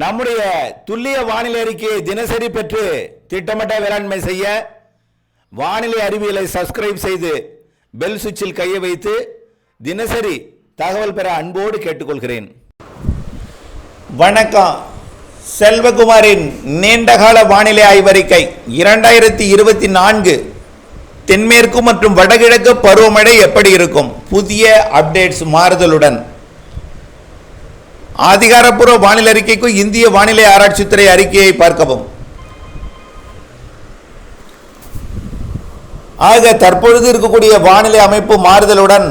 நம்முடைய துல்லிய வானிலை அறிக்கையை தினசரி பெற்று திட்டமிட்ட வேளாண்மை செய்ய வானிலை அறிவியலை சப்ஸ்கிரைப் செய்து பெல் சுவிட்சில் கையை வைத்து தினசரி தகவல் பெற அன்போடு கேட்டுக்கொள்கிறேன். வணக்கம். செல்வகுமாரின் நீண்டகால வானிலை ஆய்வறிக்கை இரண்டாயிரத்தி இருபத்தி நான்கு தென்மேற்கு மற்றும் வடகிழக்கு பருவமழை எப்படி இருக்கும்? புதிய அப்டேட்ஸ் மாறுதலுடன் அதிகாரப்பூர்வ வானிலை அறிக்கைக்கும் இந்திய வானிலை ஆராய்ச்சித்துறை அறிக்கையை பார்க்கவும். ஆக தற்பொழுது இருக்கக்கூடிய வானிலை அமைப்பு மாறுதலுடன்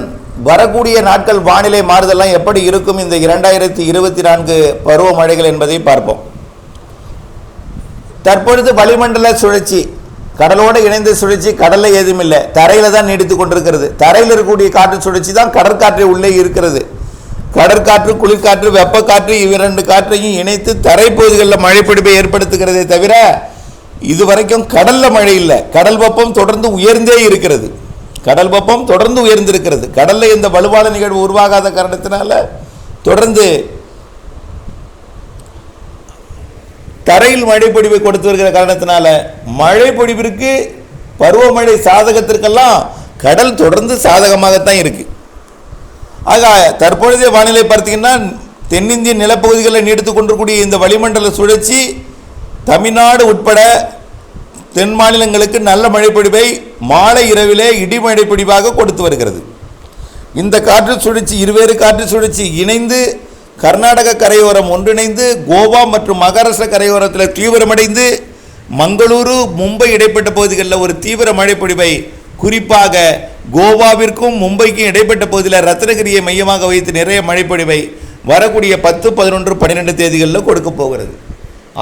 வரக்கூடிய நாட்கள் வானிலை மாறுதல்லாம் எப்படி இருக்கும் இந்த இரண்டாயிரத்தி இருபத்தி நான்கு பருவமழைகள் என்பதை பார்ப்போம். தற்பொழுது வளிமண்டல சுழற்சி கடலோடு இணைந்த சுழற்சி கடலில் ஏதும் இல்லை தரையில் தான் நீடித்து கொண்டிருக்கிறது. தரையில் இருக்கக்கூடிய காற்று சுழற்சி தான் கடற்காற்றை உள்ளே இருக்கிறது. கடற்காற்று குளிர்காற்று வெப்பக்காற்று இவ்விரண்டு காற்றையும் இணைத்து தரைப்பகுதிகளில் மழைப்பிடிப்பை ஏற்படுத்துகிறதே தவிர இதுவரைக்கும் கடலில் மழை இல்லை. கடல் வெப்பம் தொடர்ந்து உயர்ந்தே இருக்கிறது. கடல் வெப்பம் தொடர்ந்து உயர்ந்திருக்கிறது. கடலில் இந்த வலுவான நிகழ்வு உருவாகாத காரணத்தினால தொடர்ந்து தரையில் மழைப்பொடிவை கொடுத்து வருகிற காரணத்தினால மழை பருவமழை சாதகத்திற்கெல்லாம் கடல் தொடர்ந்து சாதகமாகத்தான் இருக்குது ஆக தற்பொழுதைய வானிலை பார்த்தீங்கன்னா தென்னிந்திய நிலப்பகுதிகளில் நீடித்து கொண்டிருக்கூடிய இந்த வளிமண்டல சுழற்சி தமிழ்நாடு உட்பட தென் மாநிலங்களுக்கு நல்ல மழைப்பொழிவை மாலை இரவிலே இடிமழை பொழிவாக கொடுத்து வருகிறது. இந்த காற்று சுழற்சி இருவேறு காற்று சுழற்சி இணைந்து கர்நாடக கரையோரம் ஒன்றிணைந்து கோவா மற்றும் மகாராஷ்டிரா கரையோரத்தில் தீவிரமடைந்து மங்களூரு மும்பை இடைப்பட்ட பகுதிகளில் ஒரு தீவிர மழைப்பொழிவை குறிப்பாக கோவாவிற்கும் மும்பைக்கும் இடைப்பட்ட பகுதியில் ரத்னகிரியை மையமாக வைத்து நிறைய மழைப்பொழிவை வரக்கூடிய பத்து பதினொன்று பன்னிரெண்டு தேதிகளில் கொடுக்க போகிறது.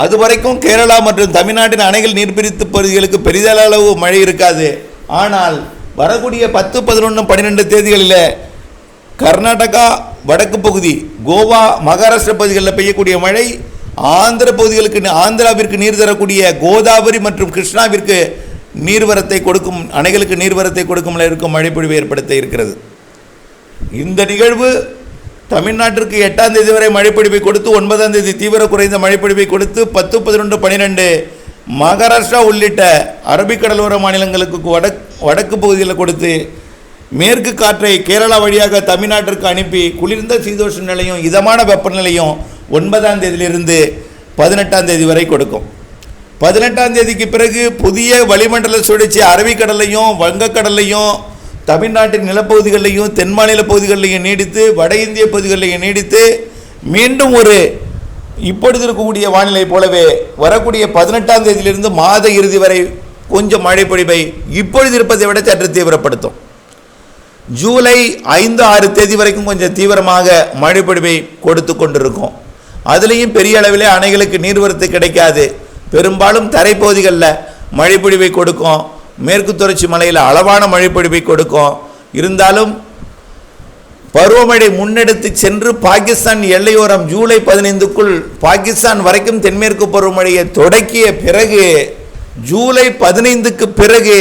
அது வரைக்கும் கேரளா மற்றும் தமிழ்நாட்டின் அணைகள் நீர்பிரித்து பகுதிகளுக்கு பெரிதளவு மழை இருக்காது. ஆனால் வரக்கூடிய பத்து பதினொன்று பன்னிரெண்டு தேதிகளில் கர்நாடகா வடக்கு பகுதி கோவா மகாராஷ்டிரா பகுதிகளில் பெய்யக்கூடிய மழை ஆந்திர பகுதிகளுக்கு ஆந்திராவிற்கு நீர் தரக்கூடிய கோதாவரி மற்றும் கிருஷ்ணாவிற்கு நீர்வரத்தை கொடுக்கும் அணைகளுக்கு நீர்வரத்தை கொடுக்கும் இருக்கும் மழைப்பொழிவை ஏற்படுத்த இருக்கிறது. இந்த நிகழ்வு தமிழ்நாட்டிற்கு எட்டாம் தேதி வரை மழைப்பொழிவை கொடுத்து ஒன்பதாம் தேதி தீவிர குறைந்த மழைப்பொழிவை கொடுத்து பத்து பதினொன்று பன்னிரெண்டு மகாராஷ்டிரா உள்ளிட்ட அரபிக்கடலோர மாநிலங்களுக்கு வடக் வடக்கு பகுதியில் கொடுத்து மேற்கு காற்றை கேரளா வழியாக தமிழ்நாட்டிற்கு அனுப்பி குளிர்ந்த சீதோஷ நிலையும் இதமான வெப்பநிலையும் ஒன்பதாம் தேதியிலிருந்து பதினெட்டாம் தேதி வரை கொடுக்கும். பதினெட்டாம் தேதிக்கு பிறகு புதிய வளிமண்டல சுழற்சி அரபிக்கடலையும் வங்கக்கடலையும் தமிழ்நாட்டின் நிலப்பகுதிகளிலையும் தென் மாநில பகுதிகளிலையும் நீடித்து வட இந்திய பகுதிகளிலையும் நீடித்து மீண்டும் ஒரு இப்பொழுது இருக்கக்கூடிய வானிலை போலவே வரக்கூடிய பதினெட்டாம் தேதியிலிருந்து மாத இறுதி வரை கொஞ்சம் மழை பொழிவை இப்பொழுது இருப்பதை விட சற்று தீவிரப்படுத்தும். ஜூலை ஐந்து ஆறு தேதி வரைக்கும் கொஞ்சம் தீவிரமாக மழை பொழிவை கொடுத்து கொண்டிருக்கும். அதுலேயும் பெரிய அளவிலே அணைகளுக்கு நீர்வரத்து கிடைக்காது. பெரும்பாலும் தரைப்பகுதிகளில் மழைப்பொழிவை கொடுக்கும். மேற்கு தொடர்ச்சி மலையில் அளவான மழைப்பொழிவை கொடுக்கும். இருந்தாலும் பருவமழை முன்னெடுத்து சென்று பாகிஸ்தான் எல்லையோரம் ஜூலை பதினைந்துக்குள் பாகிஸ்தான் வரைக்கும் தென்மேற்கு பருவமழையை தொடக்கிய பிறகு ஜூலை பதினைந்துக்கு பிறகு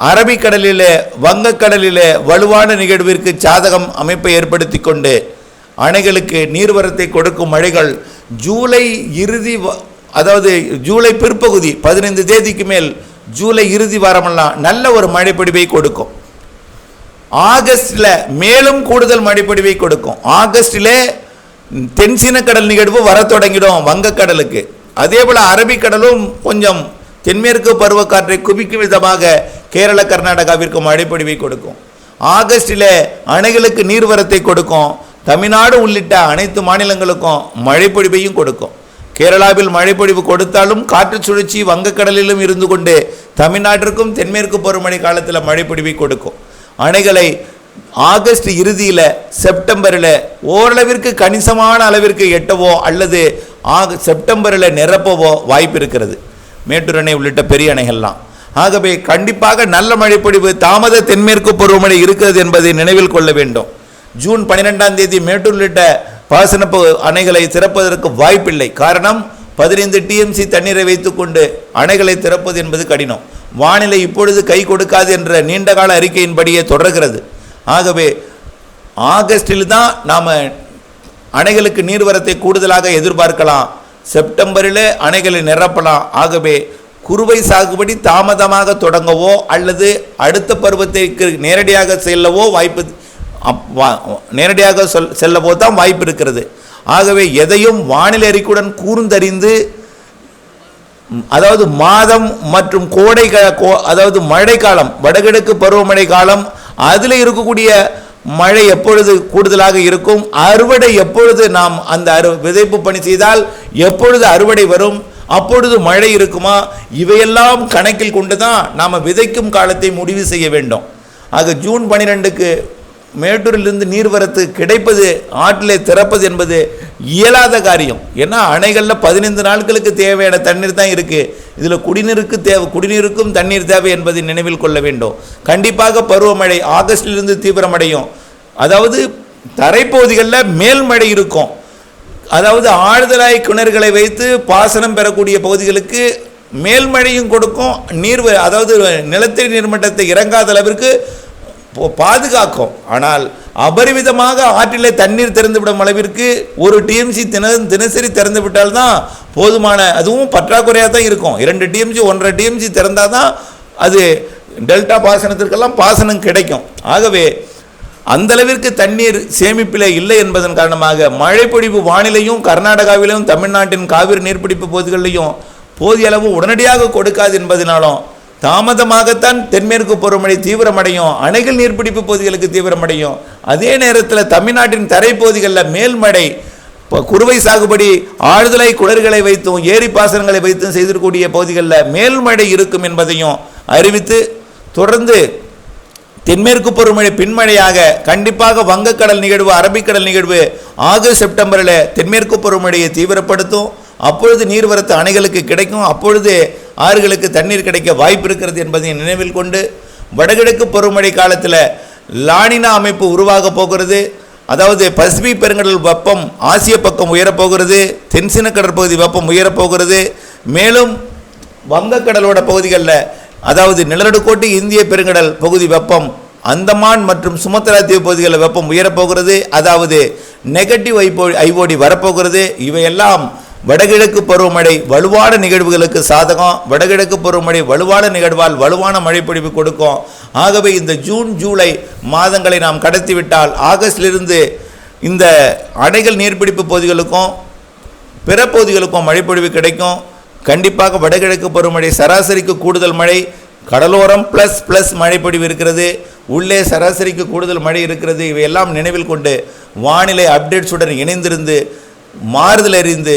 அரபிக்கடலில் வங்கக்கடலில் வலுவான நிகழ்விற்கு சாதகம் அமைப்பை ஏற்படுத்தி கொண்டு அணைகளுக்கு நீர்வரத்தை கொடுக்கும் மழைகள் ஜூலை இறுதி வ- அதாவது ஜூலை பிற்பகுதி பதினைந்து தேதிக்கு மேல் ஜூலை இறுதி வாரமெல்லாம் நல்ல ஒரு மழைப்பொடிவை கொடுக்கும். ஆகஸ்டில் மேலும் கூடுதல் மழைப்பொடிவை கொடுக்கும். ஆகஸ்டில் தென்சீன கடல் நிகழ்வு வர தொடங்கிடும் வங்கக்கடலுக்கு. அதே போல் அரபிக்கடலும் கொஞ்சம் தென்மேற்கு பருவக்காற்றை குவிக்கும் விதமாக கேரள கர்நாடகாவிற்கு மழைப்பொழிவை கொடுக்கும். ஆகஸ்டில் அணைகளுக்கு நீர்வரத்தை கொடுக்கும். தமிழ்நாடு உள்ளிட்ட அனைத்து மாநிலங்களுக்கும் மழைப்பொழிவையும் கொடுக்கும். கேரளாவில் மழைப்பொழிவு கொடுத்தாலும் காற்று சுழற்சி வங்கக்கடலிலும் இருந்து கொண்டு தமிழ்நாட்டிற்கும் தென்மேற்கு பருவமழை காலத்தில் மழைப்பொழிவை கொடுக்கும். அணைகளை ஆகஸ்ட் இறுதியில் செப்டம்பரில் ஓரளவிற்கு கணிசமான அளவிற்கு எட்டவோ அல்லது ஆக செப்டம்பரில் நிரப்பவோ வாய்ப்பு இருக்கிறது. மேட்டூர் அணை உள்ளிட்ட பெரிய அணைகள்லாம். ஆகவே கண்டிப்பாக நல்ல மழைப்பொழிவு தாமத தென்மேற்கு பருவமழை இருக்கிறது என்பதை நினைவில் கொள்ள வேண்டும். ஜூன் பன்னிரெண்டாம் தேதி மேட்டூர் உள்ளிட்ட பாசன அணைகளை திறப்பதற்கு வாய்ப்பில்லை. காரணம் பதினைந்து டிஎம்சி தண்ணீரை வைத்துக்கொண்டு அணைகளை திறப்பது என்பது கடினம். வானிலை இப்பொழுது கை கொடுக்காது என்ற நீண்டகால அறிக்கையின்படியே தொடர்கிறது. ஆகவே ஆகஸ்டில் தான் நாம் அணைகளுக்கு நீர்வரத்தை கூடுதலாக எதிர்பார்க்கலாம். செப்டம்பரில் அணைகளை நிரப்பலாம். ஆகவே குறுவை சாகுபடி தாமதமாக தொடங்கவோ அல்லது அடுத்த பருவத்திற்கு நேரடியாக செல்லவோ வாய்ப்பு அப்- வா- நேரடியாக சொல் செல்லவோ தான் வாய்ப்பு இருக்கிறது. ஆகவே எதையும் வானிலை அறிக்கையுடன் கூர்ந்தறிந்து அதாவது மாதம் மற்றும் கோடை கா- கோ- அதாவது மழைக்காலம் வடகிழக்கு பருவமழை காலம் அதில் இருக்கக்கூடிய மழை எப்பொழுது கூடுதலாக இருக்கும் அறுவடை எப்பொழுது நாம் அந்த அறு விதைப்பு பணி செய்தால் எப்பொழுது அறுவடை வரும் அப்பொழுது மழை இருக்குமா இவையெல்லாம் கணக்கில் கொண்டு தான் நாம் விதைக்கும் காலத்தை முடிவு செய்ய வேண்டும். ஆக ஜூன் பன்னிரெண்டுக்கு மேட்டூரிலிருந்து நீர்வரத்து கிடைப்பது ஆற்றிலே திறப்பது என்பது இயலாத காரியம். ஏன்னா அணைகளில் பதினைந்து நாட்களுக்கு தேவையான தண்ணீர் தான் இருக்குது இதில் குடிநீருக்கு தேவை குடிநீருக்கும் தண்ணீர் தேவை என்பதை நினைவில் கொள்ள வேண்டும். கண்டிப்பாக பருவமழை ஆகஸ்டிலிருந்து தீவிரமடையும். அதாவது தரைப்பகுதிகளில் மேல்மழை இருக்கும். அதாவது ஆழ்தலாய் கிணறுகளை வைத்து பாசனம் பெறக்கூடிய பகுதிகளுக்கு மேல்மழையும் கொடுக்கும். நீர் வ- அதாவது நிலத்தடி நீர்மட்டத்தை இறங்காத அளவிற்கு பாதுகாக்கும். ஆனால் அபரிமிதமாக ஆற்றிலே தண்ணீர் திறந்துவிடும் அளவிற்கு ஒரு டிஎம்சி தின தினசரி திறந்து விட்டால்தான் போதுமான அதுவும் பற்றாக்குறையாக தான் இருக்கும். இரண்டு டிஎம்சி ஒன்றரை டிஎம்சி திறந்தால் தான் அது டெல்டா பாசனத்திற்கெல்லாம் பாசனம் கிடைக்கும். ஆகவே அந்தளவிற்கு தண்ணீர் சேமிப்பில் இல்லை என்பதன் காரணமாக மழைப்பொழிவு வானிலையும் கர்நாடகாவிலும் தமிழ்நாட்டின் காவிரி நீர்பிடிப்பு பகுதிகளிலையும் போதிய அளவு உடனடியாக கொடுக்காது என்பதனாலும் தாமதமாகத்தான் தென்மேற்கு பருவமழை தீவிரமடையும் அணைகள் நீர்பிடிப்பு பகுதிகளுக்கு தீவிரமடையும். அதே நேரத்தில் தமிழ்நாட்டின் தரைப்பகுதிகளில் மேல்மடை இப்போ குறுவை சாகுபடி ஆழ்துளை குளறுகளை வைத்தும் ஏரி பாசனங்களை வைத்தும் செய்திருக்கக்கூடிய பகுதிகளில் மேல்மழை இருக்கும் என்பதையும் அறிவித்து தொடர்ந்து தென்மேற்கு பருவமழை பின்மழையாக கண்டிப்பாக வங்கக்கடல் நிகழ்வு அரபிக்கடல் நிகழ்வு ஆகஸ்ட் செப்டம்பரில் தென்மேற்கு பருவமழையை தீவிரப்படுத்தும். அப்பொழுது நீர்வரத்து அணைகளுக்கு கிடைக்கும். அப்பொழுது ஆறுகளுக்கு தண்ணீர் கிடைக்க வாய்ப்பு இருக்கிறது என்பதை நினைவில் கொண்டு வடகிழக்கு பருவமழை காலத்தில் லானினா அமைப்பு உருவாக போகிறது. அதாவது பசிபிக் பெருங்கடல் வெப்பம் ஆசிய பக்கம் உயரப்போகிறது தென்சின கடற்பகுதி வெப்பம் உயரப்போகிறது மேலும் வங்கக்கடலோட பகுதிகளில் அதாவது நிலநடுக்கோட்டு இந்திய பெருங்கடல் பகுதி வெப்பம் அந்தமான் மற்றும் சுமத்ரா தீவு பகுதிகளில் வெப்பம் உயரப்போகிறது அதாவது நெகட்டிவ் ஐபோ ஐஓடி வரப்போகிறது. இவையெல்லாம் வடகிழக்கு பருவமழை வலுவான நிகழ்வுகளுக்கு சாதகம். வடகிழக்கு பருவமழை வலுவான நிகழ்வால் வலுவான மழைப்பொழிவு கொடுக்கும். ஆகவே இந்த ஜூன் ஜூலை மாதங்களை நாம் கடத்திவிட்டால் ஆகஸ்டிலிருந்து இந்த அணைகள் நீர்பிடிப்பு பகுதிகளுக்கும் பிற பகுதிகளுக்கும் மழைப்பொழிவு கிடைக்கும். கண்டிப்பாக வடகிழக்கு பருவமழை சராசரிக்கு கூடுதல் மழை. கடலோரம் ப்ளஸ் ப்ளஸ் மழைப்பொழிவு இருக்கிறது. உள்ளே சராசரிக்கு கூடுதல் மழை இருக்கிறது. இவையெல்லாம் நினைவில் கொண்டு வானிலை அப்டேட்ஸுடன் இணைந்திருந்து மாறுதல் அறிந்து